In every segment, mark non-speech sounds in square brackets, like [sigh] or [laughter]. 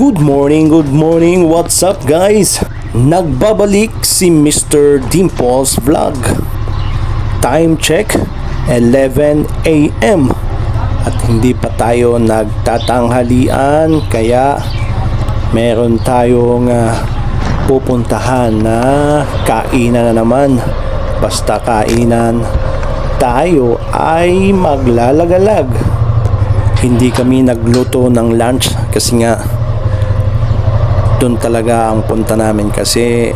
Good morning, good morning. What's up guys? Nagbabalik si Mr. Dimples Vlog. Time check 11 a.m. At hindi pa tayo nagtatanghalian kaya meron tayong ah, pupuntahan na kainan na naman. Basta kainan tayo ay maglalagalag. Hindi kami nagluto ng lunch kasi nga doon talaga ang punta namin kasi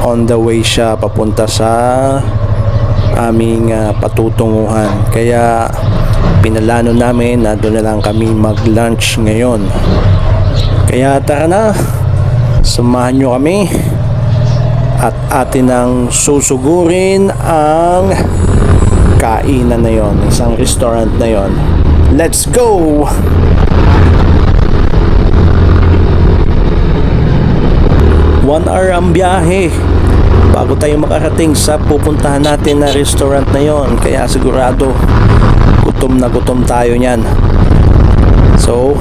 on the way siya papunta sa aming ah, patutunguhan. Kaya pinalano namin na doon na lang kami mag-lunch ngayon. Kaya tara na, samahan nyo kami at atin ang susugurin ang kainan na yon, isang restaurant na yon. Let's go! One hour ang biyahe bago tayo makarating sa pupuntahan natin na restaurant na yon. Kaya sigurado gutom na gutom tayo niyan. So,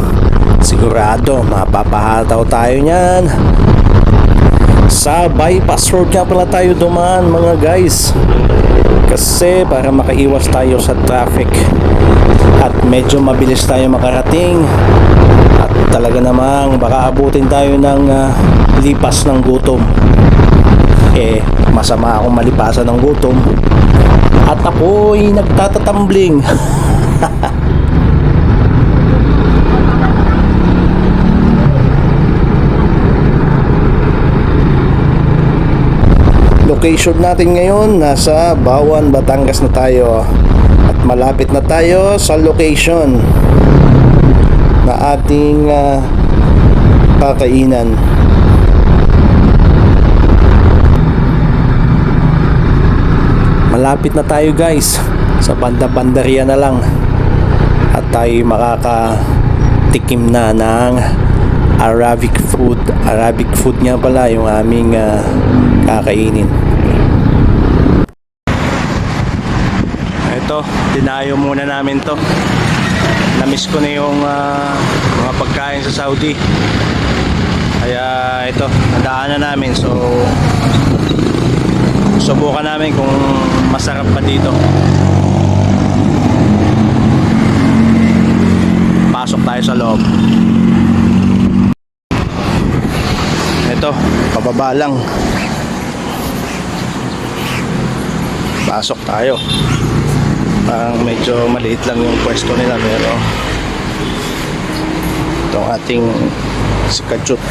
sigurado mapapahataw tayo niyan. Sa bypass road nga pala tayo dumaan mga guys. Kasi para makaiwas tayo sa traffic at medyo mabilis tayo makarating at talaga namang baka abutin tayo ng ah, lipas ng gutom. Eh masama akong malipasan ng gutom. At ako'y nagtatatambling [laughs] location natin ngayon nasa Bawan, Batangas na tayo. At malapit na tayo sa location na ating ah, kakainan. Malapit na tayo guys. Sa banda-bandarya na lang. At tayo makakatikim na ng Arabic food. Arabic food nga pala yung aming ah, kakainin. Ito dinayo muna namin to namiss ko na yung ah, mga pagkain sa Saudi. Kaya ito nadaanan namin. So subukan namin kung masarap pa dito. Pasok tayo sa loob. Ito pababa lang. Pasok tayo parang medyo maliit lang yung pwesto nila pero itong ating sikachut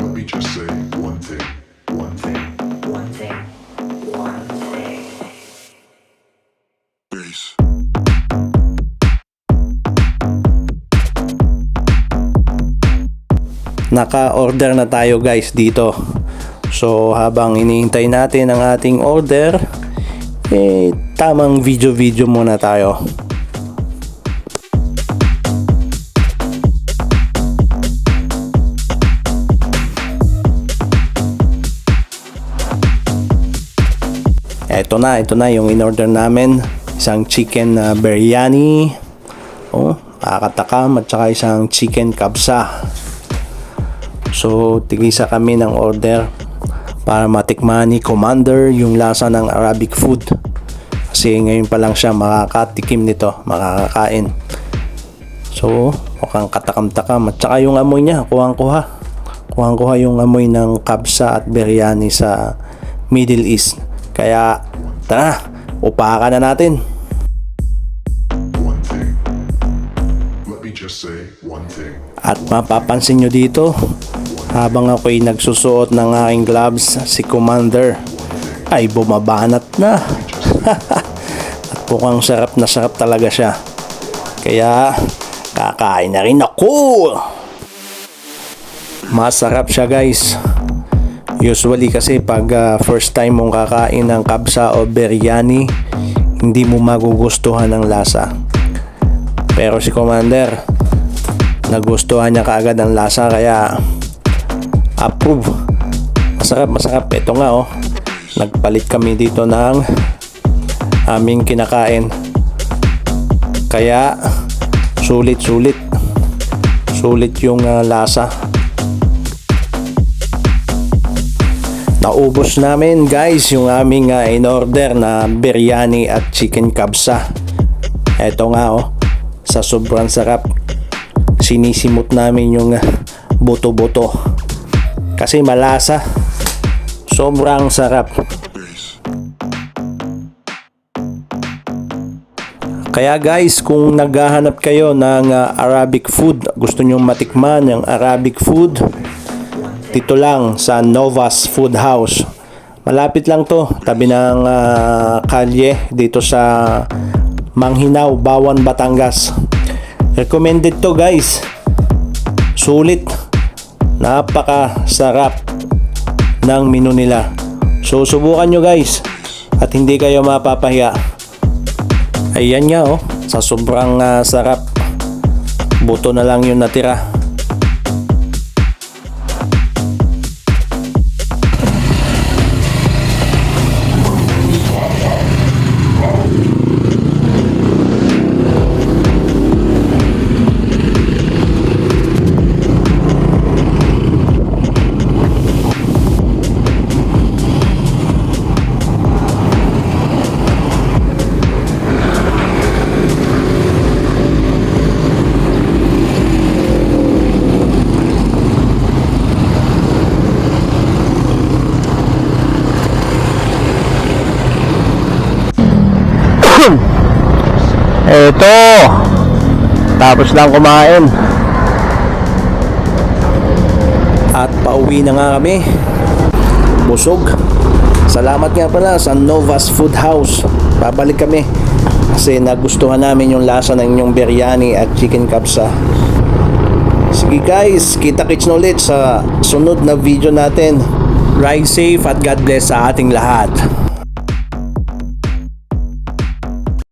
Let me just say one thing, one thing. Naka-order na tayo guys dito. So habang iniintay natin ang ating order, eh tamang video-video muna tayo. Ito na, ito na yung in-order namin. Isang chicken na biryani. Oh, nakakatakam at saka isang chicken kabsa. So, tigisa kami ng order para matikman ni Commander yung lasa ng Arabic food. Kasi ngayon pa lang siya makakatikim nito, makakakain. So, mukhang katakam-takam. At saka yung amoy niya, kuhang-kuha. Kuhang-kuha yung amoy ng kabsa at biryani sa Middle East. Kaya, tara, upakan na natin. One thing. Let me just say one thing. At mapapansin nyo dito, habang ako'y nagsusuot ng aking gloves, si Commander ay bumabanat na. [laughs] At mukhang sarap na sarap talaga siya. Kaya, kakain na rin ako. Masarap siya guys. Usually kasi pag ah, first time mong kakain ng kabsa o biryani, hindi mo magugustuhan ng lasa. Pero si Commander, nagustuhan niya kaagad ang lasa kaya approve. Masarap, masarap. Ito nga oh. Nagpalit kami dito ng aming kinakain. Kaya sulit-sulit. Sulit yung ah, lasa. Naubos namin guys yung aming ah, in-order na biryani at chicken kabsa. Eto nga oh, sa sobrang sarap. Sinisimot namin yung ah, buto-buto. Kasi malasa. Sobrang sarap. Kaya guys, kung naghahanap kayo ng ah, Arabic food, gusto nyong matikman yung Arabic food, dito lang sa Novas Food House. Malapit lang to, tabi ng ah, kalye dito sa Manghinaw, Bawan, Batangas. Recommended to guys. Sulit. Napaka sarap ng menu nila. So subukan nyo guys at hindi kayo mapapahiya. Ayan nga oh, sa sobrang ah, sarap. Buto na lang yung natira. Eto. Tapos lang kumain. At pauwi na nga kami. Busog. Salamat nga pala sa Novas Food House. Babalik kami. Kasi nagustuhan namin yung lasa ng inyong biryani at chicken kapsa. Sige guys, kita-kits na ulit sa sunod na video natin. Ride safe at God bless sa ating lahat.